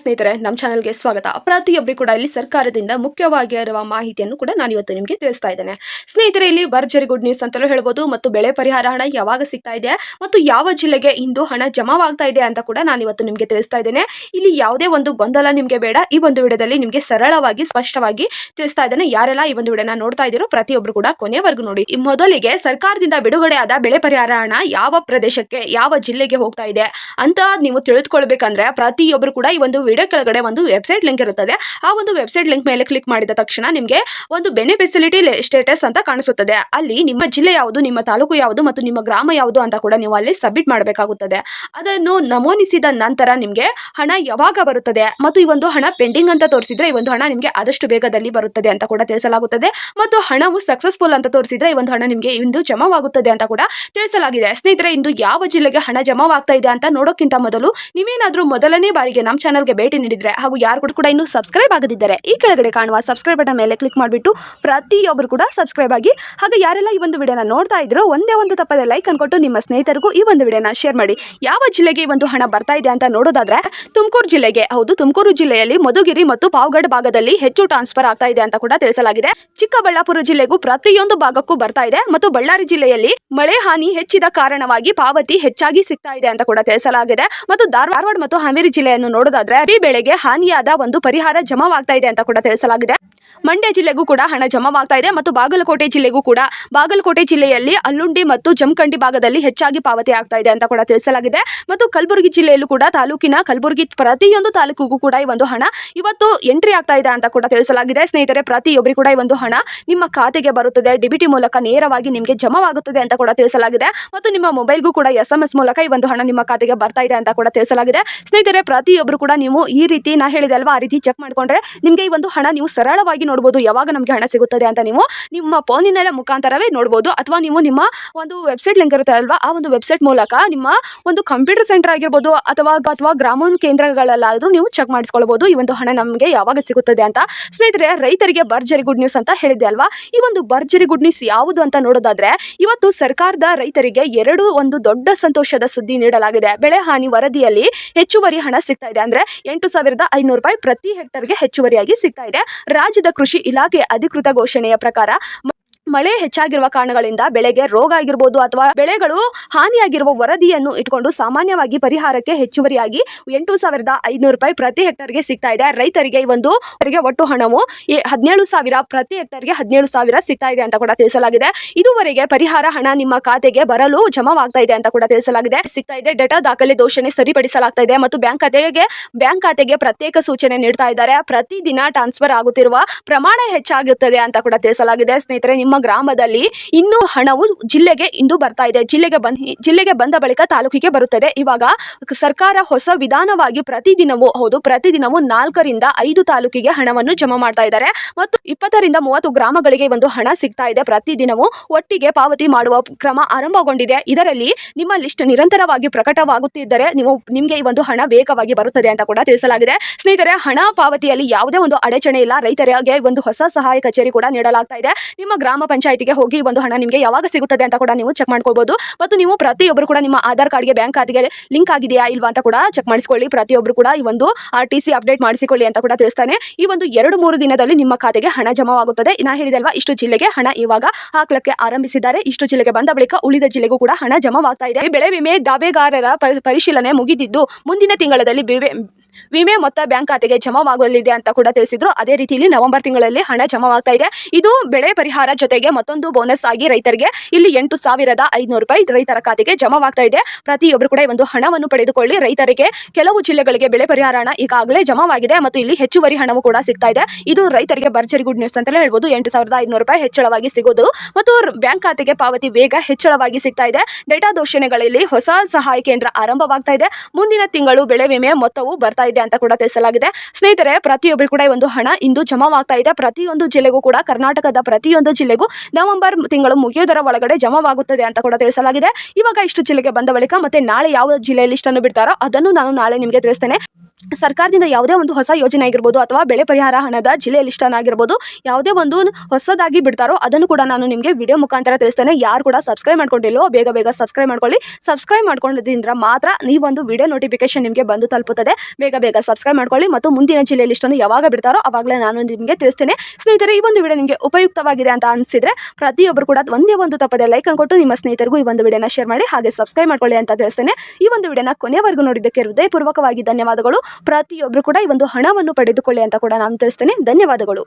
ಸ್ನೇಹಿತರೆ ನಮ್ಮ ಚಾನಲ್ಗೆ ಸ್ವಾಗತ. ಪ್ರತಿಯೊಬ್ಬರು ಕೂಡ ಇಲ್ಲಿ ಸರ್ಕಾರದಿಂದ ಮುಖ್ಯವಾಗಿ ಇರುವ ಮಾಹಿತಿಯನ್ನು ಕೂಡ ನಾನು ಇವತ್ತು ನಿಮಗೆ ತಿಳಿಸ್ತಾ ಇದ್ದೇನೆ. ಸ್ನೇಹಿತರೆ, ಇಲ್ಲಿ ಭರ್ಜರಿ ಗುಡ್ ನ್ಯೂಸ್ ಅಂತಲೂ ಹೇಳ್ಬೋದು ಮತ್ತು ಬೆಳೆ ಪರಿಹಾರ ಹಣ ಯಾವಾಗ ಸಿಗ್ತಾ ಇದೆ ಮತ್ತು ಯಾವ ಜಿಲ್ಲೆಗೆ ಇಂದು ಹಣ ಜಮಾವಾಗ್ತಾ ಇದೆ ಅಂತ ಕೂಡ ನಾನು ಇವತ್ತು ನಿಮಗೆ ತಿಳಿಸ್ತಾ ಇದ್ದೇನೆ. ಇಲ್ಲಿ ಯಾವುದೇ ಒಂದು ಗೊಂದಲ ನಿಮಗೆ ಬೇಡ. ಈ ಒಂದು ವಿಡಿಯೋದಲ್ಲಿ ನಿಮಗೆ ಸರಳವಾಗಿ, ಸ್ಪಷ್ಟವಾಗಿ ತಿಳಿಸ್ತಾ ಇದ್ದೇನೆ. ಯಾರೆಲ್ಲ ಈ ಒಂದು ವಿಡಿಯೋನ ನೋಡ್ತಾ ಇದ್ದೀರೋ ಪ್ರತಿಯೊಬ್ಬರು ಕೂಡ ಕೊನೆವರೆಗೂ ನೋಡಿ. ಮೊದಲಿಗೆ ಸರ್ಕಾರದಿಂದ ಬಿಡುಗಡೆ ಆದ ಬೆಳೆ ಪರಿಹಾರ ಹಣ ಯಾವ ಪ್ರದೇಶಕ್ಕೆ, ಯಾವ ಜಿಲ್ಲೆಗೆ ಹೋಗ್ತಾ ಇದೆ ಅಂತ ನೀವು ತಿಳಿದುಕೊಳ್ಬೇಕಂದ್ರೆ ಪ್ರತಿಯೊಬ್ಬರು ಕೂಡ ಈ ಒಂದು ವಿಡಿಯೋ ಕೆಳಗಡೆ ಒಂದು ವೆಬ್ಸೈಟ್ ಲಿಂಕ್ ಇರುತ್ತದೆ. ಆ ಒಂದು ವೆಬ್ಸೈಟ್ ಲಿಂಕ್ ಮೇಲೆ ಕ್ಲಿಕ್ ಮಾಡಿದ ತಕ್ಷಣ ನಿಮಗೆ ಒಂದು ಬೆನಿಫಿಸಿಲಿಟಿ ಸ್ಟೇಟಸ್ ಅಂತ ಕಾಣಿಸುತ್ತದೆ. ಅಲ್ಲಿ ನಿಮ್ಮ ಜಿಲ್ಲೆ ಯಾವುದು, ನಿಮ್ಮ ತಾಲೂಕು ಯಾವುದು ಮತ್ತು ನಿಮ್ಮ ಗ್ರಾಮ ಯಾವುದು ಅಂತ ಕೂಡ ನೀವು ಅಲ್ಲಿ ಸಬ್ಮಿಟ್ ಮಾಡಬೇಕಾಗುತ್ತದೆ. ಅದನ್ನು ನಮೂನಿಸಿದ ನಂತರ ನಿಮಗೆ ಹಣ ಯಾವಾಗ ಬರುತ್ತದೆ ಮತ್ತು ಈ ಒಂದು ಹಣ ಪೆಂಡಿಂಗ್ ಅಂತ ತೋರಿಸಿದ್ರೆ ಈ ಒಂದು ಹಣ ನಿಮಗೆ ಆದಷ್ಟು ಬೇಗದಲ್ಲಿ ಬರುತ್ತದೆ ಅಂತ ಕೂಡ ತಿಳಿಸಲಾಗುತ್ತದೆ. ಮತ್ತು ಹಣವು ಸಕ್ಸಸ್ಫುಲ್ ಅಂತ ತೋರಿಸಿದ್ರೆ ಈ ಒಂದು ಹಣ ನಿಮಗೆ ಇಂದು ಜಮಾವಾಗುತ್ತದೆ ಅಂತ ಕೂಡ ತಿಳಿಸಲಾಗಿದೆ. ಸ್ನೇಹಿತರೆ, ಇಂದು ಯಾವ ಜಿಲ್ಲೆಗೆ ಹಣ ಜಮಾವಾಗ್ತಾ ಇದೆ ಅಂತ ನೋಡೋಕ್ಕಿಂತ ಮೊದಲು ನೀವೇನಾದರೂ ಮೊದಲನೇ ಬಾರಿಗೆ ನಮ್ಮ ಚಾನಲ್ಗೆ ಭೇಟಿ ನೀಡಿದ್ರೆ ಹಾಗೂ ಯಾರು ಕೂಡ ಕೂಡ ಇನ್ನು ಸಬ್ಸ್ಕ್ರೈಬ್ ಆಗದಿದ್ದರೆ ಈ ಕೆಳಗಡೆ ಕಾಣುವ ಸಬ್ಸ್ಕ್ರೈಬ್ ಬಟನ್ ಮೇಲೆ ಕ್ಲಿಕ್ ಮಾಡಿಬಿಟ್ಟು ಪ್ರತಿಯೊಬ್ಬರು ಕೂಡ ಸಬ್ಸ್ಕ್ರೈಬ್ ಆಗಿ ಹಾಗೆ ಯಾರೆಲ್ಲ ಈ ಒಂದು ವಿಡಿಯೋನ ನೋಡ್ತಾ ಇದ್ರು ಒಂದೇ ಒಂದು ತಪ್ಪದೆ ಲೈಕ್ ಅನ್ಕೊಟ್ಟು ನಿಮ್ಮ ಸ್ನೇಹಿತರಿಗೂ ಈ ಒಂದು ವಿಡಿಯೋನ ಶೇರ್ ಮಾಡಿ. ಯಾವ ಜಿಲ್ಲೆಗೆ ಈ ಒಂದು ಹಣ ಬರ್ತಾ ಇದೆ ಅಂತ ನೋಡೋದಾದ್ರೆ ತುಮಕೂರು ಜಿಲ್ಲೆಗೆ. ಹೌದು, ತುಮಕೂರು ಜಿಲ್ಲೆಯಲ್ಲಿ ಮಧುಗಿರಿ ಮತ್ತು ಪಾವಗಡ್ ಭಾಗದಲ್ಲಿ ಹೆಚ್ಚು ಟ್ರಾನ್ಸ್ಫರ್ ಆಗ್ತಾ ಇದೆ ಅಂತ ಕೂಡ ತಿಳಿಸಲಾಗಿದೆ. ಚಿಕ್ಕಬಳ್ಳಾಪುರ ಜಿಲ್ಲೆಗೂ ಪ್ರತಿಯೊಂದು ಭಾಗಕ್ಕೂ ಬರ್ತಾ ಇದೆ ಮತ್ತು ಬಳ್ಳಾರಿ ಜಿಲ್ಲೆಯಲ್ಲಿ ಮಳೆ ಹಾನಿ ಹೆಚ್ಚಿದ ಕಾರಣವಾಗಿ ಪಾವತಿ ಹೆಚ್ಚಾಗಿ ಸಿಗ್ತಾ ಇದೆ ಅಂತ ಕೂಡ ತಿಳಿಸಲಾಗಿದೆ. ಮತ್ತು ಧಾರವಾಡ ಮತ್ತು ಹಾವೇರಿ ಜಿಲ್ಲೆಯನ್ನು ನೋಡೋದಾದ್ರೆ ಈ ಬೆಳೆಗೆ ಹಾನಿಯಾದ ಒಂದು ಪರಿಹಾರ ಜಮಾವಾಗ್ತಾ ಇದೆ ಅಂತ ಕೂಡ ತಿಳಿಸಲಾಗಿದೆ. ಮಂಡ್ಯ ಜಿಲ್ಲೆಗೂ ಕೂಡ ಹಣ ಜಮಾವಾಗ್ತಾ ಇದೆ ಮತ್ತು ಬಾಗಲಕೋಟೆ ಜಿಲ್ಲೆಗೂ ಕೂಡ ಬಾಗಲಕೋಟೆ ಜಿಲ್ಲೆಯಲ್ಲಿ ಅಲ್ಲುಂಡಿ ಮತ್ತು ಜಮಖಂಡಿ ಭಾಗದಲ್ಲಿ ಹೆಚ್ಚಾಗಿ ಪಾವತಿ ಆಗ್ತಾ ಇದೆ ಅಂತ ಕೂಡ ತಿಳಿಸಲಾಗಿದೆ. ಮತ್ತು ಕಲಬುರಗಿ ಜಿಲ್ಲೆಯಲ್ಲೂ ಕೂಡ ತಾಲೂಕಿನ ಕಲಬುರಗಿ ಪ್ರತಿಯೊಂದು ತಾಲೂಕಿಗೂ ಕೂಡ ಈ ಒಂದು ಹಣ ಇವತ್ತು ಎಂಟ್ರಿ ಆಗ್ತಾ ಇದೆ ಅಂತ ಕೂಡ ತಿಳಿಸಲಾಗಿದೆ. ಸ್ನೇಹಿತರೆ, ಪ್ರತಿಯೊಬ್ಬರಿಗೂ ಕೂಡ ಈ ಒಂದು ಹಣ ನಿಮ್ಮ ಖಾತೆಗೆ ಬರುತ್ತದೆ. ಡಿಬಿಟಿ ಮೂಲಕ ನೇರವಾಗಿ ನಿಮಗೆ ಜಮಾವಾಗುತ್ತದೆ ಅಂತ ಕೂಡ ತಿಳಿಸಲಾಗಿದೆ. ಮತ್ತು ನಿಮ್ಮ ಮೊಬೈಲ್ಗೂ ಕೂಡ ಎಸ್ ಎಂ ಎಸ್ ಮೂಲಕ ಈ ಒಂದು ಹಣ ನಿಮ್ಮ ಖಾತೆಗೆ ಬರ್ತಾ ಇದೆ ಅಂತ ಕೂಡ ತಿಳಿಸಲಾಗಿದೆ. ಸ್ನೇಹಿತರೆ, ಪ್ರತಿಯೊಬ್ಬರು ಕೂಡ ನೀವು ಈ ರೀತಿ ನಾ ಹೇಳಿದೆ ಅಲ್ವಾ? ಆ ರೀತಿ ಚೆಕ್ ಮಾಡಿಕೊಂಡ್ರೆ ನಿಮಗೆ ಈ ಒಂದು ಹಣ ನೀವು ಸರಳವಾಗಿ ನೋಡ್ಬೋದು, ಯಾವಾಗ ನಮಗೆ ಹಣ ಸಿಗುತ್ತದೆ ಅಂತ ನೀವು ನಿಮ್ಮ ಫೋನಿನ ಮುಖಾಂತರವೇ ನೋಡ್ಬೋದು. ಅಥವಾ ನೀವು ನಿಮ್ಮ ಒಂದು ವೆಬ್ಸೈಟ್ ಲಿಂಕ್ ಇರುತ್ತೆ ಅಲ್ವಾ, ಆ ಒಂದು ವೆಬ್ಸೈಟ್ ಮೂಲಕ ನಿಮ್ಮ ಒಂದು ಕಂಪ್ಯೂಟರ್ ಸೆಂಟರ್ ಆಗಿರ್ಬೋದು, ಅಥವಾ ಅಥವಾ ಗ್ರಾಮೀಣ ಕೇಂದ್ರಗಳಲ್ಲಾದರೂ ನೀವು ಚೆಕ್ ಮಾಡಿಸ್ಕೊಳ್ಬೋದು, ಈ ಒಂದು ಹಣ ನಮಗೆ ಯಾವಾಗ ಸಿಗುತ್ತದೆ ಅಂತ. ಸ್ನೇಹಿತರೆ, ರೈತರಿಗೆ ಭರ್ಜರಿ ಗುಡ್ ನ್ಯೂಸ್ ಅಂತ ಹೇಳಿದೆ ಅಲ್ವಾ? ಈ ಒಂದು ಭರ್ಜರಿ ಗುಡ್ ನ್ಯೂಸ್ ಯಾವುದು ಅಂತ ನೋಡೋದಾದ್ರೆ, ಇವತ್ತು ಸರ್ಕಾರದ ರೈತರಿಗೆ ಎರಡು ಒಂದು ದೊಡ್ಡ ಸಂತೋಷದ ಸುದ್ದಿ ನೀಡಲಾಗಿದೆ. ಬೆಳೆ ಹಾನಿ ವರದಿಯಲ್ಲಿ ಹೆಚ್ಚುವರಿ ಹಣ ಸಿಗ್ತಾ ಇದೆ. ಅಂದ್ರೆ ಎಂಟು ಸಾವಿರದ ಐನೂರು ರೂಪಾಯಿ ಪ್ರತಿ ಹೆಕ್ಟರ್ಗೆ ಹೆಚ್ಚುವರಿಯಾಗಿ ಸಿಗ್ತಾ ಇದೆ. ರಾಜ್ಯದ ಕೃಷಿ ಇಲಾಖೆ ಅಧಿಕೃತ ಘೋಷಣೆಯ ಪ್ರಕಾರ ಮಳೆ ಹೆಚ್ಚಾಗಿರುವ ಕಾರಣಗಳಿಂದ ಬೆಳೆಗೆ ರೋಗ ಆಗಿರ್ಬೋದು ಅಥವಾ ಬೆಳೆಗಳು ಹಾನಿಯಾಗಿರುವ ವರದಿಯನ್ನು ಇಟ್ಕೊಂಡು ಸಾಮಾನ್ಯವಾಗಿ ಪರಿಹಾರಕ್ಕೆ ಹೆಚ್ಚುವರಿಯಾಗಿ ಎಂಟು ಸಾವಿರದ ಐನೂರು ರೂಪಾಯಿ ಪ್ರತಿ ಹೆಕ್ಟರ್ಗೆ ಸಿಗ್ತಾ ಇದೆ. ರೈತರಿಗೆ ಈ ಒಂದು ಒಟ್ಟು ಹಣವು ಹದಿನೇಳು ಸಾವಿರ ಪ್ರತಿ ಹೆಕ್ಟರ್ಗೆ ಹದಿನೇಳು ಸಾವಿರ ಸಿಗ್ತಾ ಇದೆ ಅಂತ ಕೂಡ ತಿಳಿಸಲಾಗಿದೆ. ಇದುವರೆಗೆ ಪರಿಹಾರ ಹಣ ನಿಮ್ಮ ಖಾತೆಗೆ ಬರಲು ಜಮಾವಾಗ್ತಾ ಇದೆ ಅಂತ ಕೂಡ ತಿಳಿಸಲಾಗಿದೆ. ಸಿಗ್ತಾ ಇದೆ. ಡೇಟಾ ದಾಖಲೆ ದೋಷಣೆ ಸರಿಪಡಿಸಲಾಗ್ತಾ ಇದೆ ಮತ್ತು ಬ್ಯಾಂಕ್ ಖಾತೆಗೆ ಬ್ಯಾಂಕ್ ಖಾತೆಗೆ ಪ್ರತ್ಯೇಕ ಸೂಚನೆ ನೀಡ್ತಾ ಇದ್ದಾರೆ. ಪ್ರತಿದಿನ ಟ್ರಾನ್ಸ್ಫರ್ ಆಗುತ್ತಿರುವ ಪ್ರಮಾಣ ಹೆಚ್ಚಾಗುತ್ತದೆ ಅಂತ ಕೂಡ ತಿಳಿಸಲಾಗಿದೆ. ಸ್ನೇಹಿತರೆ, ನಿಮ್ಮ ಗ್ರಾಮದಲ್ಲಿ ಇನ್ನೂ ಹಣವು ಜಿಲ್ಲೆಗೆ ಇಂದು ಬರ್ತಾ ಇದೆ. ಜಿಲ್ಲೆಗೆ ಬಂದ ಜಿಲ್ಲೆಗೆ ಬಂದ ಬಳಿಕ ತಾಲೂಕಿಗೆ ಬರುತ್ತದೆ. ಇವಾಗ ಸರ್ಕಾರ ಹೊಸ ವಿಧಾನವಾಗಿ ಪ್ರತಿದಿನವೂ, ಹೌದು, ಪ್ರತಿದಿನವೂ ನಾಲ್ಕರಿಂದ ಐದು ತಾಲೂಕಿಗೆ ಹಣವನ್ನು ಜಮಾ ಮಾಡ್ತಾ ಇದ್ದಾರೆ. ಮತ್ತು ಇಪ್ಪತ್ತರಿಂದ ಮೂವತ್ತು ಗ್ರಾಮಗಳಿಗೆ ಒಂದು ಹಣ ಸಿಗ್ತಾ ಇದೆ. ಪ್ರತಿದಿನವೂ ಒಟ್ಟಿಗೆ ಪಾವತಿ ಮಾಡುವ ಕ್ರಮ ಆರಂಭಗೊಂಡಿದೆ. ಇದರಲ್ಲಿ ನಿಮ್ಮ ಲಿಸ್ಟ್ ನಿರಂತರವಾಗಿ ಪ್ರಕಟವಾಗುತ್ತಿದ್ದರೆ ನೀವು, ನಿಮಗೆ ಈ ಒಂದು ಹಣ ವೇಗವಾಗಿ ಬರುತ್ತದೆ ಅಂತ ಕೂಡ ತಿಳಿಸಲಾಗಿದೆ. ಸ್ನೇಹಿತರೆ, ಹಣ ಪಾವತಿಯಲ್ಲಿ ಯಾವುದೇ ಒಂದು ಅಡಚಣೆ ಇಲ್ಲ. ರೈತರಿಗೆ ಒಂದು ಹೊಸ ಸಹಾಯ ಕಚೇರಿ ಕೂಡ ನೀಡಲಾಗ್ತಾ ಇದೆ. ನಿಮ್ಮ ಗ್ರಾಮ ಪಂಚಾಯಿತಿಗೆ ಹೋಗಿ ಒಂದು ಹಣ ನಿಮಗೆ ಯಾವಾಗ ಸಿಗುತ್ತದೆ ಅಂತ ಕೂಡ ನೀವು ಚೆಕ್ ಮಾಡ್ಕೊಳ್ಬಹುದು ಮತ್ತು ನೀವು ಪ್ರತಿಯೊಬ್ಬರು ಕೂಡ ನಿಮ್ಮ ಆಧಾರ್ ಕಾರ್ಡ್ಗೆ ಬ್ಯಾಂಕ್ ಖಾತೆಗೆ ಲಿಂಕ್ ಆಗಿದೆಯಾ ಇಲ್ವಾ ಅಂತ ಕೂಡ ಚೆಕ್ ಮಾಡಿಸ್ಕೊಳ್ಳಿ. ಪ್ರತಿಯೊಬ್ಬರು ಕೂಡ ಈ ಒಂದು ಆರ್ ಟಿ ಅಪ್ಡೇಟ್ ಮಾಡಿಸಿಕೊಳ್ಳಿ ಅಂತ ಕೂಡ ತಿಳಿಸ್ತಾನೆ. ಈ ಒಂದು ಎರಡು ಮೂರು ದಿನದಲ್ಲಿ ನಿಮ್ಮ ಖಾತೆಗೆ ಹಣ ಜಮಾವಾಗುತ್ತದೆ. ನಾ ಹೇಳಿದಲ್ವಾ ಇಷ್ಟು ಜಿಲ್ಲೆಗೆ ಹಣ ಇವಾಗ ಹಾಕ್ಲಕ್ಕೆ ಆರಂಭಿಸಿದ್ದಾರೆ. ಇಷ್ಟು ಜಿಲ್ಲೆಗೆ ಬಂದ ಬಳಿಕ ಉಳಿದ ಜಿಲ್ಲೆಗೂ ಕೂಡ ಹಣ ಜಮಾವಾಗ್ತಾ ಇದೆ. ಬೆಳೆ ವಿಮೆ ದಾವೆಗಾರರ ಪರಿ- ಪರಿಶೀಲನೆ ಮುಗಿದಿದ್ದು ಮುಂದಿನ ತಿಂಗಳಲ್ಲಿ ವಿಮೆ ಮೊತ್ತ ಬ್ಯಾಂಕ್ ಖಾತೆಗೆ ಜಮಾವಾಗಲಿದೆ ಅಂತ ಕೂಡ ತಿಳಿಸಿದ್ರು. ಅದೇ ರೀತಿಯಲ್ಲಿ ನವೆಂಬರ್ ತಿಂಗಳಲ್ಲಿ ಹಣ ಜಮಾವಾಗ್ತಾ ಇದೆ. ಇದು ಬೆಳೆ ಪರಿಹಾರ ಜೊತೆಗೆ ಮತ್ತೊಂದು ಬೋನಸ್ ಆಗಿ ರೈತರಿಗೆ ಇಲ್ಲಿ ಎಂಟು ಸಾವಿರದ ಐನೂರು ರೂಪಾಯಿ ರೈತರ ಖಾತೆಗೆ ಜಮಾವಾಗ್ತಾ ಇದೆ. ಪ್ರತಿಯೊಬ್ಬರು ಕೂಡ ಒಂದು ಹಣವನ್ನು ಪಡೆದುಕೊಳ್ಳಿ. ರೈತರಿಗೆ ಕೆಲವು ಜಿಲ್ಲೆಗಳಿಗೆ ಬೆಳೆ ಪರಿಹಾರ ಹಣ ಈಗಾಗಲೇ ಜಮಾವಾಗಿದೆ ಮತ್ತು ಇಲ್ಲಿ ಹೆಚ್ಚುವರಿ ಹಣವು ಕೂಡ ಸಿಗ್ತಾ ಇದೆ. ಇದು ರೈತರಿಗೆ ಭರ್ಜರಿ ಗುಡ್ ನ್ಯೂಸ್ ಅಂತಲೇ ಹೇಳ್ಬೋದು. ಎಂಟು ಸಾವಿರದ ಐದುನೂರು ರೂಪಾಯಿ ಹೆಚ್ಚಳವಾಗಿ ಸಿಗೋದು ಮತ್ತು ಬ್ಯಾಂಕ್ ಖಾತೆಗೆ ಪಾವತಿ ವೇಗ ಹೆಚ್ಚಳವಾಗಿ ಸಿಗ್ತಾ ಇದೆ. ಡೇಟಾ ದೋಷಣೆಗಳಲ್ಲಿ ಹೊಸ ಸಹಾಯ ಕೇಂದ್ರ ಆರಂಭವಾಗ್ತಾ ಇದೆ. ಮುಂದಿನ ತಿಂಗಳು ಬೆಳೆ ವಿಮೆ ಮೊತ್ತವು ಬರ್ತಾ ಇದೆ ಅಂತ ಕೂಡ ತಿಳಿಸಲಾಗಿದೆ. ಸ್ನೇಹಿತರೆ ಪ್ರತಿಯೊಬ್ಬರು ಕೂಡ ಈ ಒಂದು ಹಣ ಇಂದು ಜಮಾವಾಗ್ತಾ ಇದೆ. ಪ್ರತಿಯೊಂದು ಜಿಲ್ಲೆಗೂ ಕೂಡ ಕರ್ನಾಟಕದ ಪ್ರತಿಯೊಂದು ಜಿಲ್ಲೆಗೂ ನವೆಂಬರ್ ತಿಂಗಳು ಮುಗಿಯೋದರ ಒಳಗಡೆ ಜಮಾವಾಗುತ್ತದೆ ಅಂತ ಕೂಡ ತಿಳಿಸಲಾಗಿದೆ. ಇವಾಗ ಇಷ್ಟು ಜಿಲ್ಲೆಗೆ ಬಂದ ಬಳಿಕ ಮತ್ತೆ ನಾಳೆ ಯಾವ ಜಿಲ್ಲೆಯಲ್ಲಿ ಇಷ್ಟನ್ನು ಬಿಡ್ತಾರೋ ಅದನ್ನು ನಾನು ನಾಳೆ ನಿಮಗೆ ತಿಳಿಸ್ತೇನೆ. ಸರ್ಕಾರದಿಂದ ಯಾವುದೇ ಒಂದು ಹೊಸ ಯೋಜನೆ ಆಗಿರ್ಬೋದು ಅಥವಾ ಬೆಳೆ ಪರಿಹಾರ ಹಣದ ಜಿಲ್ಲೆ ಲಿಸ್ಟ್ ಆಗಿರ್ಬೋದು, ಯಾವುದೇ ಒಂದು ಹೊಸದಾಗಿ ಬಿಡ್ತಾರೋ ಅದನ್ನು ಕೂಡ ನಾನು ನಿಮಗೆ ವಿಡಿಯೋ ಮುಖಾಂತರ ತಿಳಿಸ್ತೇನೆ. ಯಾರು ಕೂಡ ಸಬ್ಸ್ಕ್ರೈಬ್ ಮಾಡ್ಕೊಂಡಿಲ್ಲೋ ಬೇಗ ಬೇಗ ಸಬ್ಸ್ಕ್ರೈಬ್ ಮಾಡ್ಕೊಳ್ಳಿ. ಸಬ್ಸ್ಕ್ರೈಬ್ ಮಾಡ್ಕೊಂಡಿದ್ರಿಂದ ಮಾತ್ರ ಈ ಒಂದು ವಿಡಿಯೋ ನೋಟಿಫಿಕೇಶನ್ ನಿಮಗೆ ಬಂದು ತಲುಪುತ್ತದೆ. ಬೇಗ ಬೇಗ ಸಬ್ಸ್ಕ್ರೈಬ್ ಮಾಡ್ಕೊಳ್ಳಿ ಮತ್ತು ಮುಂದಿನ ಜಿಲ್ಲೆ ಲಿಸ್ಟನ್ನು ಯಾವಾಗ ಬಿಡ್ತಾರೋ ಆವಾಗಲೇ ನಾನು ನಿಮಗೆ ತಿಳಿಸ್ತೇನೆ. ಸ್ನೇಹಿತರೆ, ಈ ಒಂದು ವಿಡಿಯೋ ನಿಮಗೆ ಉಪಯುಕ್ತವಾಗಿದೆ ಅಂತ ಅನಿಸಿದರೆ ಪ್ರತಿಯೊಬ್ಬರು ಕೂಡ ಒಂದೇ ಒಂದು ತಪ್ಪದೆ ಲೈಕ್ ಅನ್ಕೊಟ್ಟು ನಿಮ್ಮ ಸ್ನೇಹಿತರಿಗೂ ಈ ಒಂದು ವಿಡಿಯೋನ ಶೇರ್ ಮಾಡಿ ಹಾಗೆ ಸಬ್ಸ್ಕ್ರೈಬ್ ಮಾಡ್ಕೊಳ್ಳಿ ಅಂತ ತಿಳಿಸ್ತೇನೆ. ಈ ಒಂದು ವಿಡಿಯೋನ ಕೊನೆವರೆಗೂ ನೋಡಿದ್ದಕ್ಕೆ ಹೃದಯಪೂರ್ವಕವಾಗಿ ಧನ್ಯವಾದಗಳು. ಪ್ರತಿಯೊಬ್ಬರು ಕೂಡ ಈ ಒಂದು ಹಣವನ್ನು ಪಡೆದುಕೊಳ್ಳಿ ಅಂತ ಕೂಡ ನಾನು ತಿಳಿಸ್ತೇನೆ. ಧನ್ಯವಾದಗಳು.